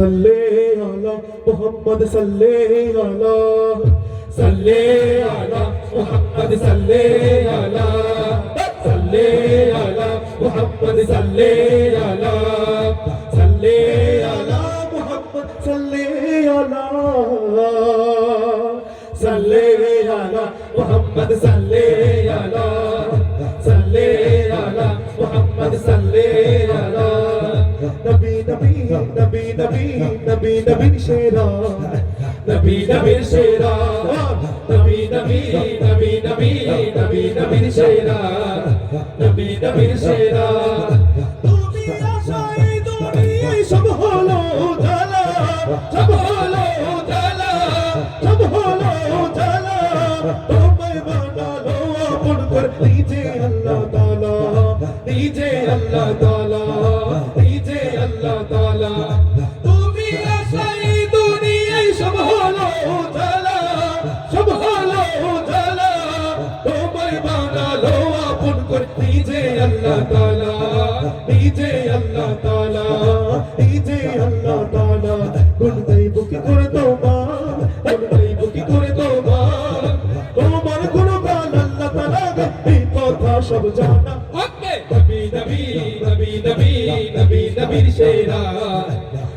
صلی علی محمد صلی علی صلی علی محمد صلی علی صلی علی محمد صلی علی صلی علی محمد صلی علی صلی علی محمد صلی নবী নবী নবী নবী নবী নবীর সেরা নবী নবীর সেরা নবী নবী নবী নবী নবী নবীর সেরা নবী নবীর সেরা তুমি আশায় তুমি সব হলো জ্বালা সব হলো জ্বালা সব হলো জ্বালা তোমায় বানালো আপন কর নিজে আল্লাহ তাআলা নিজে আল্লাহ তাআলা আল্লাহ তাআলা তুমি নিজে আল্লাহ তাআলা, নিজে আল্লাহ তাআলা, নিজে আল্লাহ করে তোমার কোন তাই বুকি করে তোমার? তোমার কোন এই কথা সব জানা। শেরা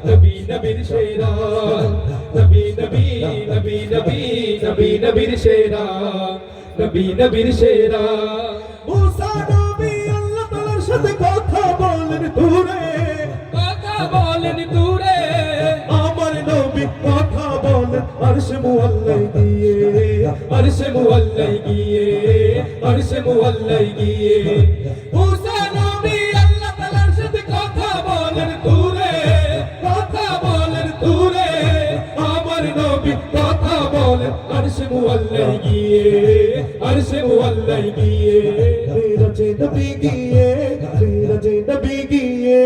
নবী নবীর শেরা নবী নবী নবী নবী নবী নবীর শেরা নবী নবীর শেরা মুসা নবী আল্লাহ তাআলার সাথে কথা বলেন দূরে। কথা বলেন দূরে। আমার নবী কথা বলেন আরশে মুআল্লাই দিয়ে আরশে মুআল্লাই গিয়ে আরশে মুআল্লাই গিয়ে। মুসা মুআল্লাই গিয়ে আরশে মুআল্লাই গিয়ে যে নবী গিয়ে যে নবী গিয়ে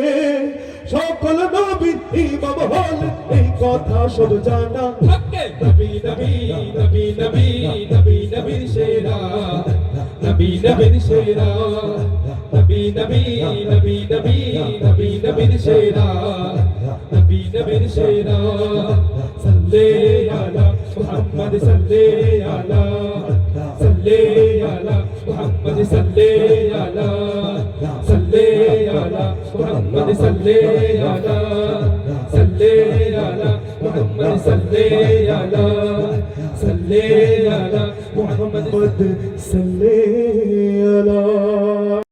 সকল নবী ইমাম হল এই কথা সব জানা হকে নবী নবী নবী নবী নবী নবীর শেরা নবী নবীর শেরা নবী নবী নবী নবী নবী নবীর শেরা নবী নবীর শেরা সাল্লে আলা সাল্লে আলা সাল্লে আলা মুহাম্মদ সাল্লে আলা সাল্লে আলা মুহাম্মদ সাল্লে আলা সাল্লে আলা মুহাম্মদ সাল্লে আলা সাল্লে আলা মুহাম্মদ মোহাম্মদ সাল্লে আলা